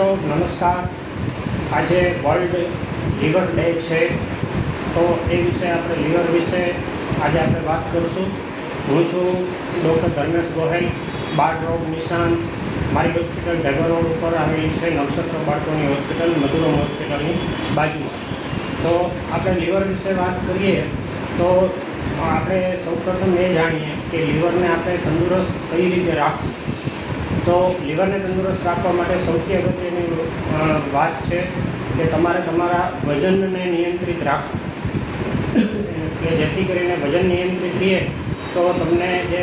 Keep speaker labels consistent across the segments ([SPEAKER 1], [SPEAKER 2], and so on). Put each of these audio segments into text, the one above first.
[SPEAKER 1] મિત્રો, નમસ્કાર. આજે વર્લ્ડ લિવર ડે છે. તો એ વિશે આપણે લિવર વિશે આજે આપણે વાત કરીશું. હું છું ડૉક્ટર ધર્મેશ ગોહેલ, બાળ રોગ નિષ્ણાંત મારી હોસ્પિટલ ઢગર રોડ ઉપર આવેલી છે, નવસત્ર બાળકોની હોસ્પિટલ મધુરમ હોસ્પિટલની બાજુમાં. તો આપણે લિવર વિશે વાત કરીએ, તો આપણે સૌપ્રથમ એ જાણીએ કે લિવરને આપણે તંદુરસ્ત કઈ રીતે રાખવું? તો લીવરને તંદુરસ્ત રાખવા માટે સૌથી અગત્યની વાત છે કે તમારે તમારા વજનને નિયંત્રિત રાખવું. કે જેથી કરીને વજન નિયંત્રિત રહે તો તમને જે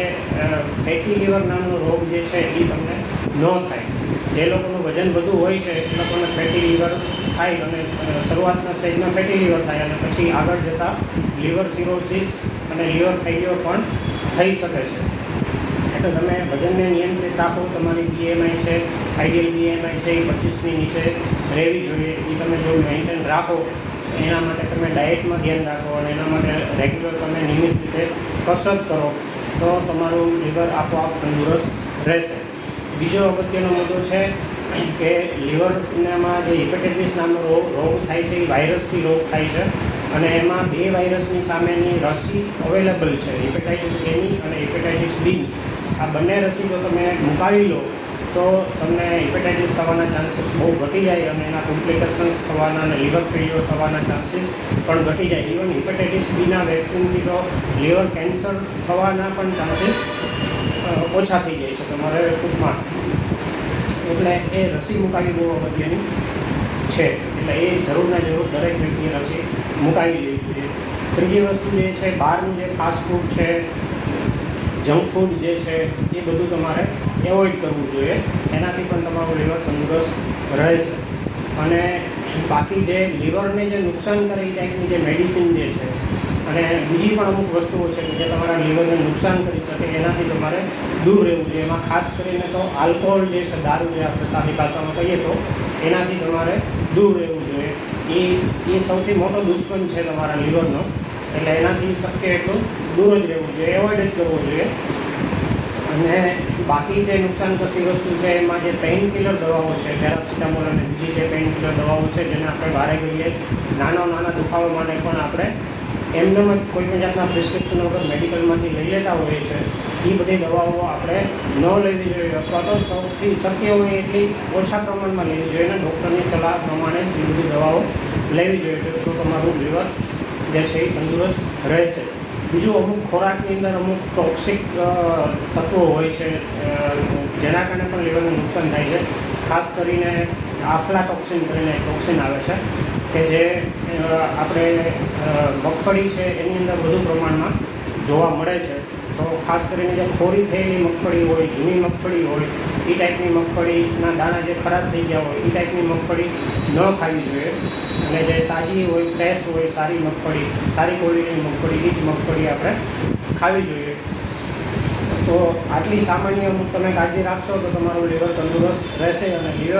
[SPEAKER 1] ફેટી લીવર નામનો રોગ જે છે એ તમને ન થાય. જે લોકોનું વજન વધુ હોય છે, એ લોકોને ફેટી લીવર થાય અને શરૂઆતના સ્ટેજમાં ફેટી લીવર થાય અને પછી આગળ જતાં લીવર સિરોસિસ અને લીવર ફેલ્યોર પણ થઈ શકે છે. એટલે તમે વજનને નિયંત્રિત રાખો. તમારી બીએમઆઈ છે આઈડિયલ બીએમઆઈ છે, એ પચીસની નીચે રહેવી જોઈએ. એ તમે જો મેન્ટેન રાખો, એના માટે તમે ડાયટમાં ધ્યાન રાખો અને એના માટે રેગ્યુલર તમે નિયમિત રીતે કસરત કરો, તો તમારું લીવર આપોઆપ તંદુરસ્ત રહેશે. બીજો અગત્યનો મુદ્દો છે કે લીવરમાં જે હિપેટાઇટિસ નામનો રોગ રોગ થાય છે, એ વાયરસથી રોગ થાય છે અને એમાં બે વાયરસની સામેની રસી અવેલેબલ છે. હિપેટાઇટિસ એની અને હિપેટાઇટિસ બીની. આ બંને રસી જો તમે મુકાવી લો, તો તમને હિપેટાઇટિસ થવાના ચાન્સીસ બહુ ઘટી જાય અને એના કોમ્પ્લિકેશન્સ થવાના અને લીવર ફેલ્યોર થવાના ચાન્સીસ પણ ઘટી જાય. ઇવન હિપેટાઇટિસ બીના વેક્સિનથી તો લીવર કેન્સર થવાના પણ ચાન્સીસ ઓછા થઈ જાય છે તમારે ટૂંકમાં. એટલે એ રસી મુકાવી બહુ અગત્યની છે. એટલે એ જરૂરના જરૂર દરેક વ્યક્તિએ રસી મુકાવી લેવી જોઈએ. ત્રીજી વસ્તુ જે છે, બહારનું જે ફાસ્ટ ફૂડ છે જંક ફૂડ જે છે એ બધું તમારે એવોઇડ કરવું જોઈએ. એનાથી પણ તમારું લીવર તંદુરસ્ત રહે છે. અને બાકી જે લીવરને જે નુકસાન કરે એ ટાઈપની જે મેડિસિન જે છે અને બીજી પણ અમુક વસ્તુઓ છે કે જે તમારા લીવરને નુકસાન કરી શકે એનાથી તમારે દૂર રહેવું જોઈએ. એમાં ખાસ કરીને તો આલ્કોહોલ જે છે, દારૂ જે આપણે સાદી ભાષામાં કહીએ તો એનાથી તમારે દૂર રહેવું જોઈએ. એ એ સૌથી મોટો દુશ્મન છે તમારા લીવરનો. એટલે એનાથી શક્ય એટલું દૂર જ રહેવું જોઈએ એવોઇડ જ કરવો જોઈએ. અને બાકી જે નુકસાન કરતી વસ્તુ છે, એમાં જે પેઇન કિલર દવાઓ છે પેરાસિટામોલ અને બીજી જે પેઇન કિલર દવાઓ છે, જેને આપણે બહારે કરીએ નાના નાના દુખાવા માટે પણ આપણે એમને જ કોઈ પણ જાતના પ્રિસ્ક્રિપ્શન વગર મેડિકલમાંથી લઈ લેતા હોઈએ છે એ બધી દવાઓ આપણે ન લેવી જોઈએ અથવા તો સૌથી શક્ય હોય એટલી ઓછા પ્રમાણમાં લેવી જોઈએ અને ડૉક્ટરની સલાહ પ્રમાણે જ બધી દવાઓ લેવી જોઈએ, તો તમારું લીવર જે છે એ તંદુરસ્ત રહેશે બીજું અમુક ખોરાકની અંદર અમુક ટોક્સિક તત્વો હોય છે જેના કારણે પણ લીવરને નુકસાન થાય છે. ખાસ કરીને આફલા ટોક્સિન કરીને ટોક્સિન આવે છે કે જે આપણે મગફળી છે એની અંદર વધુ પ્રમાણમાં જોવા મળે છે. તો ખાસ કરીને જે ખોરી થયેલી મગફળી હોય, જૂની મગફળી હોય, એ ટાઈપની મગફળીના દાણા જે ખરાબ થઈ ગયા હોય, એ ટાઈપની મગફળી ન ખાવી જોઈએ. અને જે તાજી હોય, ફ્રેશ હોય, સારી મગફળી, સારી ક્વોલિટીની મગફળી, એ જ મગફળી આપણે ખાવી જોઈએ. તો આટલી સામાન્ય તમે કાળજી રાખશો તો તમારું લીવર તંદુરસ્ત રહેશે અને લીવર